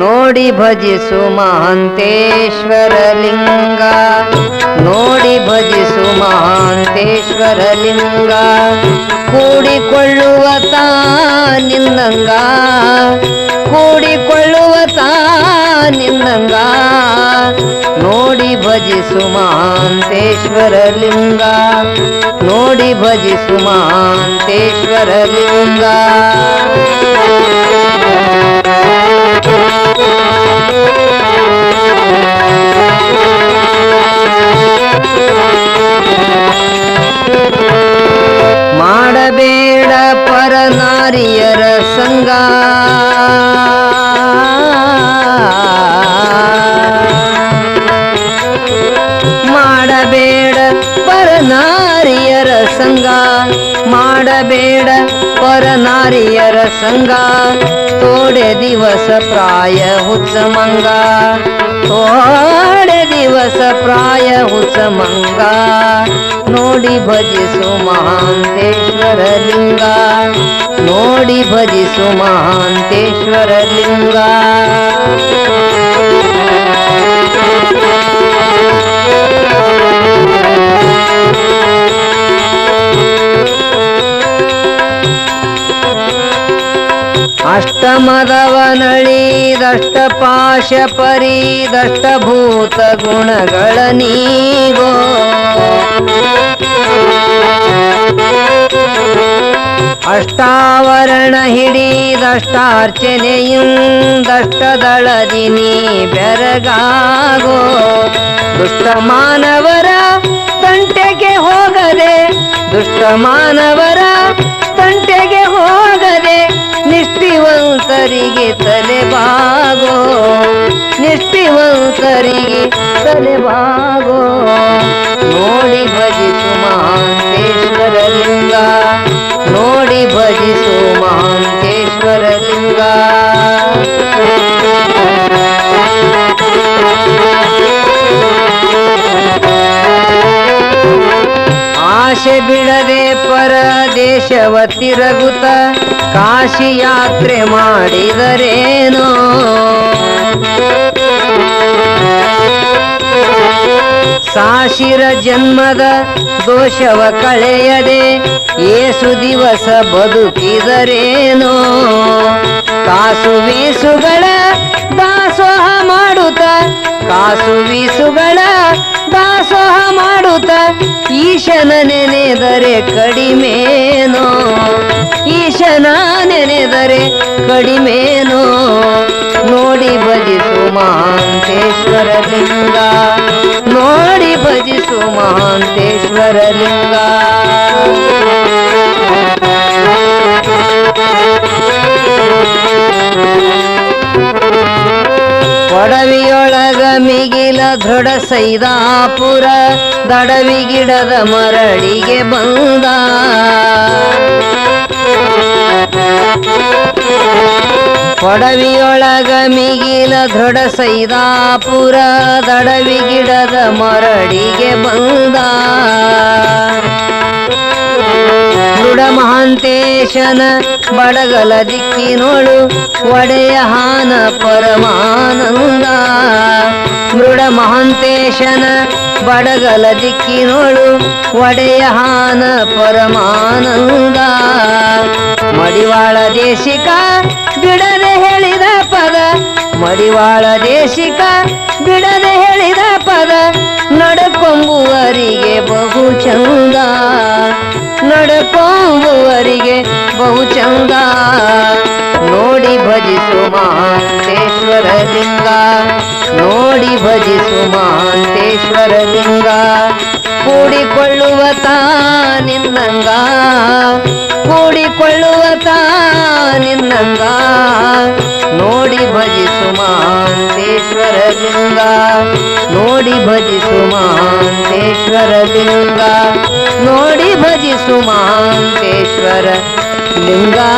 ನೋಡಿ ಭಜಿಸು ಮಹಾಂತೇಶ್ವರ ಲಿಂಗ ನೋಡಿ ಭಜಿಸು ಮಹಾಂತೇಶ್ವರ ಲಿಂಗ ಕೂಡಿಕೊಳ್ಳುವ ತಾ ನಿನ್ನಂಗ. ಕೂಡಿಕೊಳ್ಳುವ ತಾ ನಿನ್ನಂಗ. ನೋಡಿ ಭಜಿಸು ಮಹಾಂತೇಶ್ವರ ಲಿಂಗ. ನೋಡಿ ಭಜಿಸು ಮಹಾಂತೇಶ್ವರ ಲಿಂಗ ಮಾಡಬೇಡ ಪರ ನಾರಿಯರ ಸಂಗ ಮಾಡಬೇಡ ಪರ ನಾರಿಯರ ಸಂಗ ಮಾಡಬೇಡ ಪರ ನಾರಿಯರ ಸಂಗ ತೋಡೆ ದಿವಸ ಪ್ರಾಯ ಹುಚ್ಚ ಮಂಗ ತೋಡೆ ದಿವಸ ಪ್ರಾಯ ಹುಚ್ಚ ಮಂಗ ನೋಡಿ ಭಜಿಸು ಮಹಾಂತೇಶ್ವರ ಲಿಂಗ. ನೋಡಿ ಭಜಿಸು ಮಹಾಂತೇಶ್ವರ ಲಿಂಗ. ಅಷ್ಟಮದವನಳಿ ಪರಿದಷ್ಟಭೂತ ಗುಣಗಳ ನೀಗೋ ಅಷ್ಟಾವರಣ ಹಿಡಿದಷ್ಟಾರ್ಚನೆಯು ದಷ್ಟದಳದಿ ನೀ ಬೆರಗಾಗೋ. ದುಷ್ಟ ಮಾನವರ ತಂಟೆಗೆ ಹೋಗದೆ ದುಷ್ಟ ಮಾನವರ ತಂಟೆಗೆ ನಿಷ್ಠಿವಂತರಿಗೆ ತಲೆಬಾಗೋ ನಿಷ್ಠಿವಂತರಿಗೆ ತಲೆಬಾಗೋ ನೋಡಿ ಭಜಿಸು ಮಹಾಂತೇಶ್ವರಲಿಂಗ. ನೋಡಿ ಭಜಿಸು ಮಹಾಂತೇಶ್ವರಲಿಂಗ. ಲಿಂಗ ಆಸೆ ಬಿಡದೆ ಪರದೇಶವ ತಿರಗುತ್ತ ಕಾಶಿ ಯಾತ್ರೆ ಮಾಡಿದರೇನೋ? ಸಾಶಿರ ಜನ್ಮದ ದೋಷವ ಕಳೆಯದೆ ಏಸು ದಿವಸ ಬದುಕಿದರೇನೋ? ಕಾಸು ವೀಸುಗಳ ದಾಸೋಹ ಮಾಡುತ್ತ ಕಾಸು ವೀಸುಗಳ ದಾಸೋಹ ಮಾಡುತ್ತ ಈಶನ ನೆನೆದರೆ ಕಡಿಮೇನೋ? ಈಶನ ನೆನೆದರೆ ಕಡಿಮೇನೋ? ನೋಡಿ ಭಜಿಸು ಮಹಾಂತೇಶ್ವರ ಲಿಂಗ ನೋಡಿ ಭಜಿಸು ಮಹಾಂತೇಶ್ವರ ಲಿಂಗ ಒಡವಿಯೊಳಗ ಮಿಗಿಲ ದೃಢ ಸೈದಾಪುರ ದಡವಿಗಿಡದ ಮರಳಿಗೆ ಬಂದ. ಕೊಡವಿಯೊಳಗ ಮಿಗಿಲ ದೃಢ ಸೈದಾಪುರ ದಡವಿಗಿಡದ ಮರಳಿಗೆ ಬಂದ. ಮಹಾಂತೇಶನ ಬಡಗಲ ದಿಕ್ಕಿನೋಳು ಒಡೆಯ ಹಾನ ಪರಮಾನಂದ. ಮೃಡ ಮಹಾಂತೇಶನ ಬಡಗಲ ದಿಕ್ಕಿನೋಳು ಒಡೆಯ ಹಾನ ಪರಮಾನಂದ. ಮಡಿವಾಳ ದೇಶಿಕ ಬಿಡದೆ ಹೇಳಿದ ಪದ, ಮಡಿವಾಳ ದೇಶಿಕ ಬಿಡದೆ ಹೇಳಿದ ಪದ, ನಡಕೊಂಬುವರಿಗೆ ಬಹು ಚಂದ. ನಡಕೊಂಬುವರಿಗೆ ಬಹು ಚಂದ ನೋಡಿ ಭಜಿಸು ಮಹಾಂತೇಶ್ವರ ಲಿಂಗ. ನೋಡಿ ಭಜಿಸು ಮಹಾಂತೇಶ್ವರ ಲಿಂಗ. ಕೂಡಿಕೊಳ್ಳುವ ತಾ ನಿನ್ನಂಗ. ಕೂಡಿಕೊಳ್ಳುವ ತಾ ನಿನ್ನಂಗ. ನೋಡಿ ಭಜಿಸು ಮಹಾಂತೇಶ್ವರ ಲಿಂಗ. ನೋಡಿ ಭಜಿಸು ಮಹಾಂತೇಶ್ವರ ಲಿಂಗ. सुमान्तेश्वर लिङ्गा